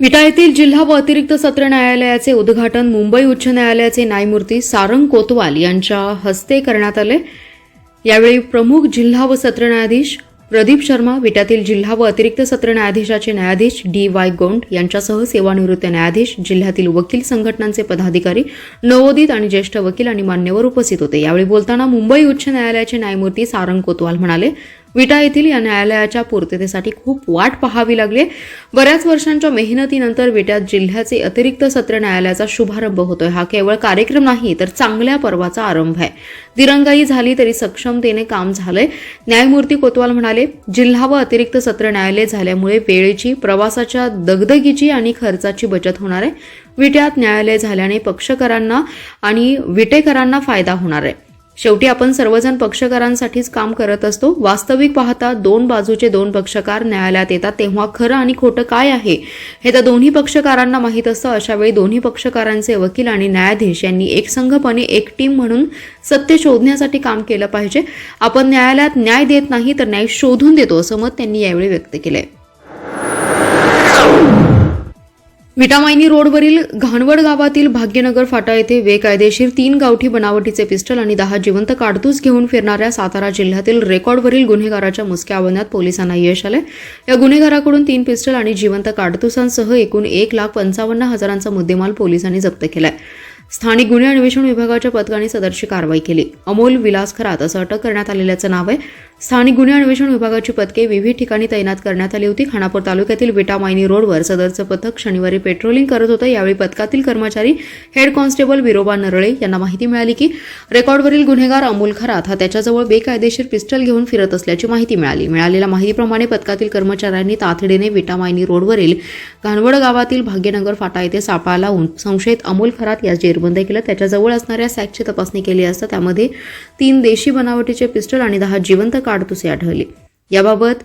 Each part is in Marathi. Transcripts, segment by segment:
विटा येथील जिल्हा व अतिरिक्त सत्र न्यायालयाचे उद्घाटन मुंबई उच्च न्यायालयाचे न्यायमूर्ती सारंग कोतवाल यांच्या हस्ते करण्यात आले. यावेळी प्रमुख जिल्हा व सत्र न्यायाधीश प्रदीप शर्मा विट्यातील जिल्हा व अतिरिक्त सत्र न्यायाधीशाचे न्यायाधीश डी वाय गोंड यांच्यासह सेवानिवृत्त न्यायाधीश जिल्ह्यातील वकील संघटनांचे पदाधिकारी नवोदित आणि ज्येष्ठ वकील आणि मान्यवर उपस्थित होते. यावेळी बोलताना मुंबई उच्च न्यायालयाचे न्यायमूर्ती सारंग कोतवाल म्हणाले विटा येथील या न्यायालयाच्या पूर्ततेसाठी खूप वाट पाहावी लागली बऱ्याच वर्षांच्या मेहनतीनंतर विट्यात जिल्ह्याचे अतिरिक्त सत्र न्यायालयाचा शुभारंभ होतोय. हा केवळ कार्यक्रम नाही तर चांगल्या पर्वाचा आरंभ आहे. दिरंगाई झाली तरी सक्षमतेने काम झालंय. न्यायमूर्ती कोतवाल म्हणाले जिल्हा व अतिरिक्त सत्र न्यायालय झाल्यामुळे वेळेची प्रवासाच्या दगदगीची आणि खर्चाची बचत होणार आहे. विट्यात न्यायालय झाल्याने पक्षकारांना आणि विटेकरांना फायदा होणार आहे. शेवटी आपण सर्वजण पक्षकारांसाठीच काम करत असतो. वास्तविक पाहता दोन बाजूचे दोन पक्षकार न्यायालयात येतात. तेव्हा खरं आणि खोटं काय आहे? हे तर दोन्ही पक्षकारांना माहीत असतं. अशावेळी दोन्ही पक्षकारांचे वकील आणि न्यायाधीश यांनी एकसंघपणे एक टीम म्हणून सत्य शोधण्यासाठी काम केलं पाहिजे. आपण न्यायालयात न्याय देत नाही तर न्याय शोधून देतो असं मत त्यांनी यावेळी व्यक्त केलंय. विटामायनी रोडवरील घाणवड गावातील भाग्यनगर फाटा येथे बेकायदेशीर तीन गावठी बनावटीचे पिस्टल आणि दहा जिवंत काडतूस घेऊन फिरणाऱ्या सातारा जिल्ह्यातील रेकॉर्डवरील गुन्हेगाराच्या मुसक्या आवडण्यात पोलिसांना यश आले. या गुन्हेगाराकडून तीन पिस्टल आणि जिवंत काडतुसांसह एकूण एक लाख पंचावन्न हजारांचा मुद्देमाल पोलिसांनी जप्त केला आहे स्थानिक गुन्हे अन्वेषण विभागाच्या पथकाने सदरची कारवाई केली. अमोल विलास खरात असं अटक करण्यात आलेल्याचं नाव आहे. स्थानिक गुन्हे अन्वेषण विभागाची पथके विविध ठिकाणी तैनात करण्यात आली होती. खानापूर तालुक्यातील विटामायनी रोडवर सदरचं पथक शनिवारी पेट्रोलिंग करत होतं. यावेळी पथकातील कर्मचारी हेड कॉन्स्टेबल विरोबा नरळे यांना माहिती मिळाली की रेकॉर्डवरील गुन्हेगार अमोल खरात हा त्याच्याजवळ बेकायदेशीर पिस्टल घेऊन फिरत असल्याची माहिती मिळाली. मिळालेल्या माहितीप्रमाणे पथकातील कर्मचाऱ्यांनी तातडीने विटामायनी रोडवरील घाणवड गावातील भाग्यनगर फाटा येथे सापळा लावून संशयित अमोल खरात यास निर्बंध केलं. त्याच्याजवळ असणाऱ्या सॅकची तपासणी केली असता त्यामध्ये तीन देशी बनावटीचे पिस्टल आणि दहा जिवंत काडतुसे आढळले. याबाबत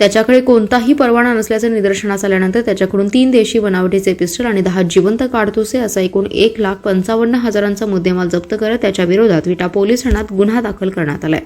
त्याच्याकडे कोणताही परवाना नसल्याचं निदर्शनास आल्यानंतर त्याच्याकडून तीन देशी बनावटीचे पिस्टल आणि दहा जिवंत काडतुसे असा एकूण एक लाख पंचावन्न हजारांचा मुद्देमाल जप्त करत त्याच्या विरोधात विटा पोलीस ठाण्यात गुन्हा दाखल करण्यात आलाय.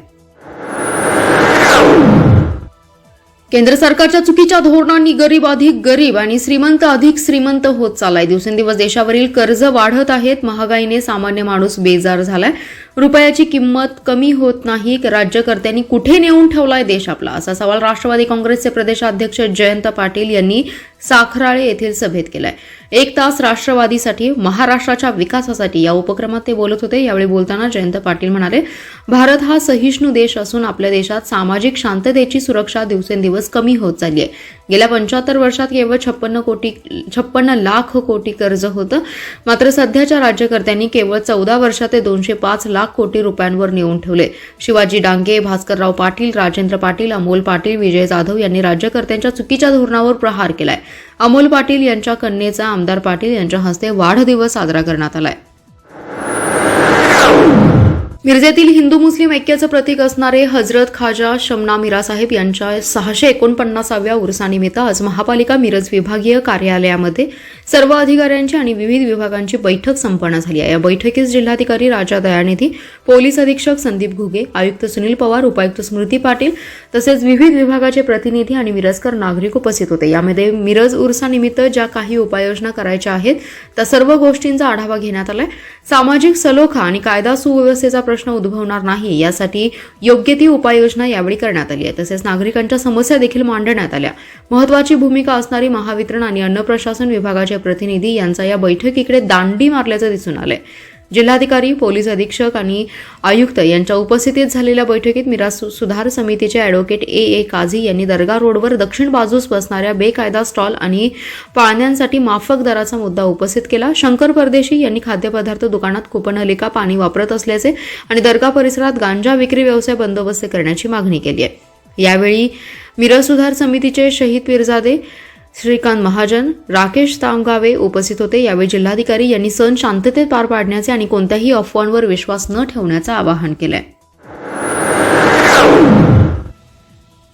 केंद्र सरकारच्या चुकीच्या धोरणांनी गरीब अधिक गरीब आणि श्रीमंत अधिक श्रीमंत होत चाललाय. दिवसेंदिवस देशावरील कर्ज वाढत आहेत. महागाईने सामान्य माणूस बेजार झालाय. रुपयाची किंमत कमी होत नाही. राज्यकर्त्यांनी कुठे नेऊन ठेवलाय देश आपला? असा सवाल राष्ट्रवादी काँग्रेसचे प्रदेशाध्यक्ष जयंत पाटील यांनी साखराळे येथील सभेत केलाय. एक तास राष्ट्रवादीसाठी महाराष्ट्राच्या विकासासाठी या उपक्रमात ते बोलत होते. यावेळी बोलताना जयंत पाटील म्हणाले भारत हा सहिष्णू देश असून आपल्या देशात सामाजिक शांततेची सुरक्षा दिवसेंदिवस कमी होत चालली आहे. गेल्या पंच्याहत्तर वर्षात केवळ छप्पन्न कोटी छप्पन्न लाख कोटी कर्ज होतं. मात्र सध्याच्या राज्यकर्त्यांनी केवळ चौदा वर्षात ते दोनशे पाच लाख कोटी रुपयांवर नेऊन ठेवले. शिवाजी डांगे भास्करराव पाटील राजेंद्र पाटील अमोल पाटील विजय जाधव यांनी राज्यकर्त्यांच्या चुकीच्या धोरणावर प्रहार केलाय. अमोल पाटील यांच्या कन्येचा आमदार पाटील यांच्या हस्ते वाढदिवस साजरा करण्यात आलाय. मिरजेतील हिंदू मुस्लिम ऐक्याचं प्रतीक असणारे हजरत खाजा शमना मिरासाहेब यांच्या सहाशे एकोणपन्नासाव्या उर्सानिमित्त आज महापालिका मिरज विभागीय कार्यालयामध्ये सर्व अधिकाऱ्यांची आणि विविध विभागांची बैठक संपन्न झाली आहे. या बैठकीस जिल्हाधिकारी राजा दयानिधी पोलीस अधीक्षक संदीप घुगे आयुक्त सुनील पवार उपायुक्त स्मृती पाटील तसेच विविध विभागाचे प्रतिनिधी आणि मिरजकर नागरिक उपस्थित होते. यामध्ये मिरज उर्सानिमित्त ज्या काही उपाययोजना करायच्या आहेत त्या सर्व गोष्टींचा आढावा घेण्यात आलाय. सामाजिक सलोखा आणि कायदा सुव्यवस्थेचा प्रश्न उद्भवणार नाही यासाठी योग्य ती उपाययोजना यावेळी करण्यात आली आहे. तसेच नागरिकांच्या समस्या देखील मांडण्यात आल्या. महत्वाची भूमिका असणारी महावितरण आणि अन्न प्रशासन विभागाचे प्रतिनिधी यांचा या बैठकीकडे दांडी मारल्याचं दिसून आलंय. जिल्हाधिकारी पोलीस अधीक्षक आणि आयुक्त यांच्या उपस्थितीत झालेल्या बैठकीत मिराज सुधार समितीचे ॲडव्होकेट ए. ए. काझी यांनी दर्गा रोडवर दक्षिण बाजूस बसणाऱ्या बेकायदा स्टॉल आणि पाळण्यांसाठी माफक दराचा मुद्दा उपस्थित केला. शंकर परदेशी यांनी खाद्यपदार्थ दुकानात कुपनलिका पाणी वापरत असल्याचे आणि दर्गा परिसरात गांजा विक्री व्यवसाय बंदोबस्त करण्याची मागणी केली आहे. यावेळी मिरज सुधार समितीचे शहीद पिरजादे श्रीकांत महाजन राकेश तामगावे उपस्थित होते. यावेळी जिल्हाधिकारी यांनी सण शांततेत पार पाडण्याचे आणि कोणत्याही अफवांवर विश्वास न ठेवण्याचं आवाहन केलंय.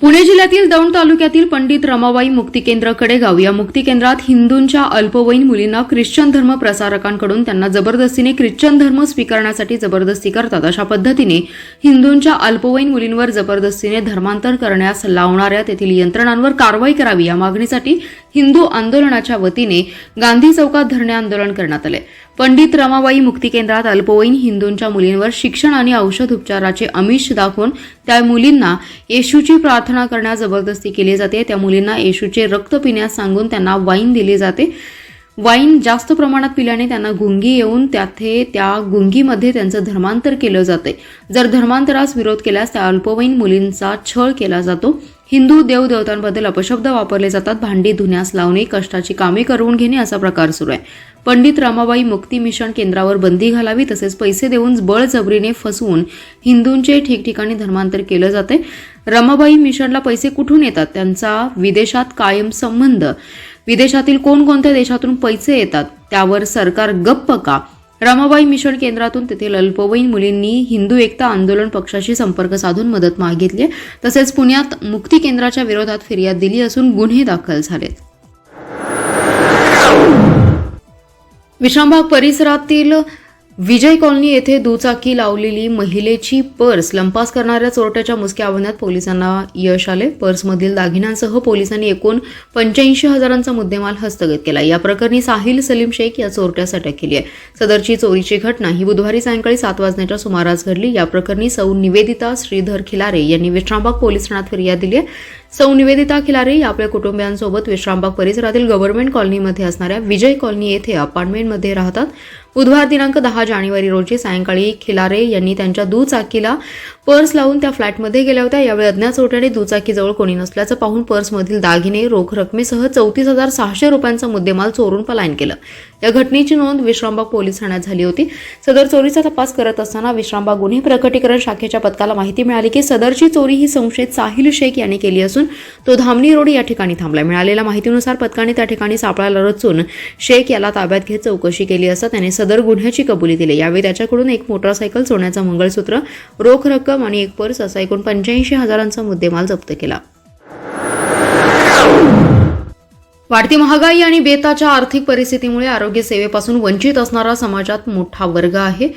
पुणे जिल्ह्यातील दौंड तालुक्यातील पंडित रमाबाई मुक्ती केंद्र कडेगाव या मुक्ती केंद्रात हिंदूंच्या अल्पवयीन मुलींना ख्रिश्चन धर्म प्रसारकांकडून त्यांना जबरदस्तीने ख्रिश्चन धर्म स्वीकारण्यासाठी जबरदस्ती करतात. अशा पद्धतीने हिंदूंच्या अल्पवयीन मुलींवर जबरदस्तीने धर्मांतर करण्यास लावणाऱ्या तेथील यंत्रणांवर कारवाई करावी या मागणीसाठी हिंदू आंदोलनाच्या वतीने गांधी चौकात धरणे आंदोलन करण्यात आले. पंडित रमाबाई मुक्ती केंद्रात अल्पवयीन हिंदूंच्या मुलींवर शिक्षण आणि औषध उपचाराचे अमिष दाखवून त्या मुलींना येशूची प्रार्थना करण्यास जबरदस्ती केली जाते. त्या मुलींना येशूचे रक्त पिण्यास सांगून त्यांना वाईन दिले जाते. वाईन जास्त प्रमाणात पिल्याने त्यांना गुंगी येऊन त्याथे त्या गुंगीमध्ये त्यांचं धर्मांतर केलं जाते. जर धर्मांतरास विरोध केल्यास त्या अल्पवयीन मुलींचा छळ केला जातो. हिंदू देवदेवतांबद्दल अपशब्द वापरले जातात. भांडी धुण्यास लावणे कष्टाची कामे करवून घेणे असा प्रकार सुरू आहे. पंडित रमाबाई मुक्ती मिशन केंद्रावर बंदी घालावी तसेच पैसे देऊन बळजबरीने फसवून हिंदूंचे ठिकठिकाणी धर्मांतर केलं जाते. रमाबाई मिशनला पैसे कुठून येतात? त्यांचा विदेशात कायम संबंध. विदेशातील कोणकोणत्या देशातून पैसे येतात? त्यावर सरकार गप्प का? रमाबाई मिशन केंद्रातून तेथील अल्पवयीन मुलींनी हिंदू एकता आंदोलन पक्षाशी संपर्क साधून मदत मागितली तसेच पुण्यात मुक्ती केंद्राच्या विरोधात फिर्याद दिली असून गुन्हे दाखल झालेत. विश्रामबाग परिसरातील विजय कॉलनी येथे दुचाकी लावलेली महिलेची पर्स लंपास करणाऱ्या चोरट्याच्या मुसक्या आव्हानात पोलिसांना यश आले. पर्समधील दागिन्यांसह पोलिसांनी एकूण पंच्याऐंशी हजारांचा मुद्देमाल हस्तगत केला. या प्रकरणी साहिल सलीम शेख या चोरट्यास अटक केली आहे. सदरची चोरीची घटना ही बुधवारी सायंकाळी सात वाजण्याच्या सुमारास घडली. या प्रकरणी सौ निवेदिता श्रीधर खिलारे यांनी विश्रामबाग पोलीस ठाण्यात फिर्याद दिली आहे. सौ निवेदिता खिलारे या आपल्या कुटुंबियांसोबत विश्रामबाग परिसरातील गव्हर्नमेंट कॉलनीमध्ये असणाऱ्या विजय कॉलनी येथे अपार्टमेंटमध्ये राहतात. बुधवार दिनांक दहा जानेवारी रोजी सायंकाळी खिलारे यांनी त्यांच्या दुचाकीला पर्स लावून त्या फ्लॅटमध्ये गेल्या होत्या. यावेळी अज्ञात चोरट्याने दुचाकीजवळ कोणी नसल्याचं पाहून पर्समधील दागिने रोख रकमेसह चौतीस हजार सहाशे रुपयांचा मुद्देमाल चोरून पलायन केलं. या घटनेची नोंद विश्रामबाग पोलीस ठाण्यात झाली होती. सदर चोरीचा तपास करत असताना विश्रामबाग गुन्हे प्रकटीकरण शाखेच्या पथकाला माहिती मिळाली की सदरची चोरी ही संशयित साहिल शेख यांनी केली असून तो धामणी रोड या ठिकाणी थांबला. मिळालेल्या माहितीनुसार पथकाने त्या ठिकाणी सापळाला रचून शेख याला ताब्यात घेत चौकशी केली असता त्याने सदर गुन्ह्याची कबुली दिली. यावेळी त्याच्याकडून एक मोटरसायकल सोन्याचं मंगळसूत्र रोख रक्कम आणि एक पर्स असा एकूण पंच्याऐंशी हजारांचा मुद्देमाल जप्त केला. वाढती महागाई आणि बेताच्या आर्थिक परिस्थितीमुळे आरोग्य सेवेपासून वंचित असणारा समाजात मोठा वर्ग आहे.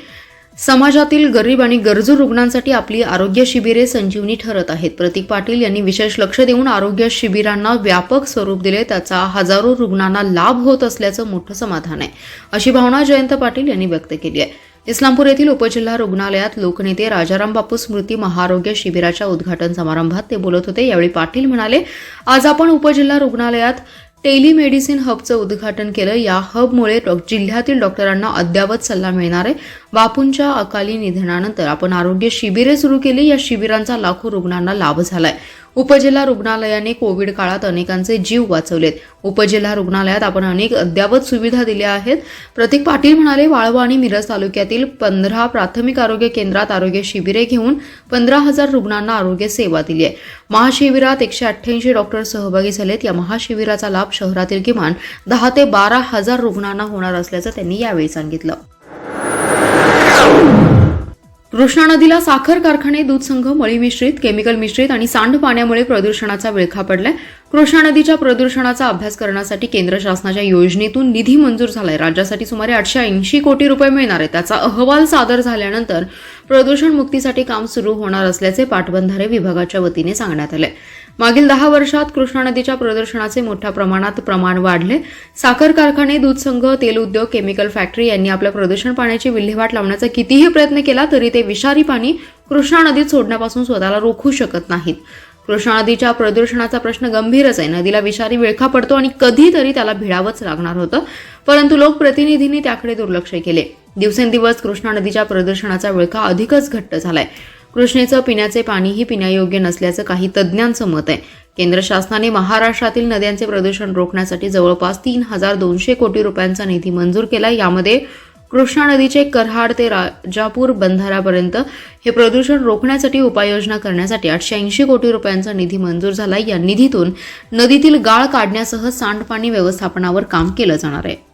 समाजातील गरीब आणि गरजू रुग्णांसाठी आपली आरोग्य शिबिरे संजीवनी ठरत आहेत. प्रतीक पाटील यांनी विशेष लक्ष देऊन आरोग्य शिबिरांना व्यापक स्वरूप दिले. त्याचा हजारो रुग्णांना लाभ होत असल्याचं मोठं समाधान आहे. अशी भावना जयंत पाटील यांनी व्यक्त केली आहे. इस्लामपूर येथील उपजिल्हा रुग्णालयात लोकनेते राजाराम बापू स्मृती महाआरोग्य शिबिराच्या उद्घाटन समारंभात ते बोलत होते. यावेळी पाटील म्हणाले आज आपण उपजिल्हा रुग्णालयात टेलिमेडिसिन हबचं उद्घाटन केलं. या हबमुळे जिल्ह्यातील डॉक्टरांना अद्ययावत सल्ला मिळणार आहे. बापूंच्या अकाली निधनानंतर आपण आरोग्य शिबिरे सुरू केली. या शिबिरांचा लाखो रुग्णांना लाभ झालाय. उपजिल्हा रुग्णालयाने कोविड काळात अनेकांचे जीव वाचवलेत. उपजिल्हा रुग्णालयात आपण अनेक अद्यावत सुविधा दिल्या आहेत. प्रतीक पाटील म्हणाले वाळवा आणि मिरज तालुक्यातील पंधरा प्राथमिक आरोग्य केंद्रात आरोग्य शिबिरे घेऊन पंधरा हजार रुग्णांना आरोग्य सेवा दिली आहे. महाशिबिरात एकशे अठ्ठ्याऐंशी डॉक्टर सहभागी झालेत. या महाशिबिराचा लाभ शहरातील किमान दहा ते बारा हजार रुग्णांना होणार असल्याचं त्यांनी यावेळी सांगितलं. कृष्णा नदीला साखर कारखाने दूध संघ मळी मिश्रित केमिकल मिश्रित आणि सांड पाण्यामुळे प्रदूषणाचा विळखा पडलाय. कृष्णा नदीच्या प्रदूषणाचा अभ्यास करण्यासाठी केंद्र शासनाच्या योजनेतून निधी मंजूर झालाय. राज्यासाठी सुमारे आठशे ऐंशी कोटी रुपये मिळणार आहे. त्याचा अहवाल सादर झाल्यानंतर प्रदूषण मुक्तीसाठी काम सुरू होणार असल्याचे पाटबंधारे विभागाच्या वतीने सांगण्यात आले. मागील दहा वर्षात कृष्णा नदीच्या प्रदूषणाचे मोठ्या प्रमाणात प्रमाण वाढले. साखर कारखाने दूध संघ तेल उद्योग केमिकल फॅक्टरी यांनी आपल्या प्रदूषण पाण्याची विल्हेवाट लावण्याचा कितीही प्रयत्न केला तरी ते विषारी पाणी कृष्णा नदीत सोडण्यापासून स्वतःला रोखू शकत नाहीत. कृष्णा नदीच्या प्रदूषणाचा प्रश्न गंभीरच आहे. नदीला विषारी विळखा पडतो आणि कधीतरी त्याला भिडावंच लागणार होतं. परंतु लोकप्रतिनिधींनी त्याकडे दुर्लक्ष केले. दिवसेंदिवस कृष्णा नदीच्या प्रदूषणाचा विळखा अधिकच घट्ट झालाय. कृष्णेचं पिण्याचे पाणीही पिण्यायोग्य नसल्याचं काही तज्ज्ञांचं मत आहे. केंद्र शासनाने महाराष्ट्रातील नद्यांचे प्रदूषण रोखण्यासाठी जवळपास तीन हजार दोनशे कोटी रुपयांचा निधी मंजूर केला यामध्ये कृष्णा नदीचे करहाड ते राजापूर बंधाऱ्यापर्यंत हे प्रदूषण रोखण्यासाठी उपाययोजना करण्यासाठी आठशे ऐंशी कोटी रुपयांचा निधी मंजूर झाला या निधीतून नदीतील गाळ काढण्यासह सांडपाणी व्यवस्थापनावर काम केलं जाणार आहे.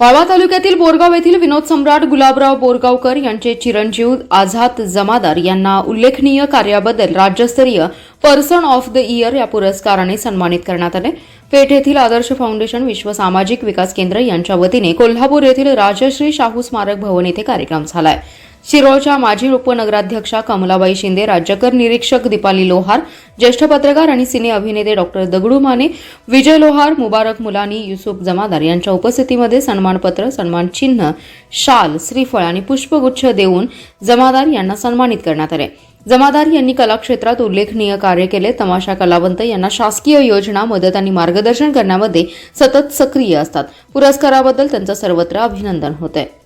वाळवा तालुक्यातील बोरगाव येथील विनोद सम्राट गुलाबराव बोरगावकर यांचे चिरंजीव आझाद जमादार यांना उल्लेखनीय कार्याबद्दल राज्यस्तरीय पर्सन ऑफ द इयर या पुरस्काराने सन्मानित करण्यात आले. पेठ येथील आदर्श फाउंडेशन विश्व सामाजिक विकास केंद्र यांच्या वतीने कोल्हापूर येथील राजश्री शाहू स्मारक भवन येथे कार्यक्रम झालाय. शिरोळच्या माजी उपनगराध्यक्षा कमलाबाई शिंदे राज्यकर निरीक्षक दीपाली लोहार ज्येष्ठ पत्रकार आणि सिने अभिनेते डॉक्टर दगडू माने विजय लोहार मुबारक मुलानी युसुफ जमादार यांच्या उपस्थितीमध्ये सन्मानपत्र सन्मान चिन्ह शाल श्रीफळ आणि पुष्पगुच्छ देऊन जमादार यांना सन्मानित करण्यात आले. जमादार यांनी कलाक्षेत्रात उल्लेखनीय कार्य केले. तमाशा कलावंत यांना शासकीय योजना मदत आणि मार्गदर्शन करण्यामध्ये सतत सक्रिय असतात. पुरस्काराबद्दल त्यांचं सर्वत्र अभिनंदन होत आहे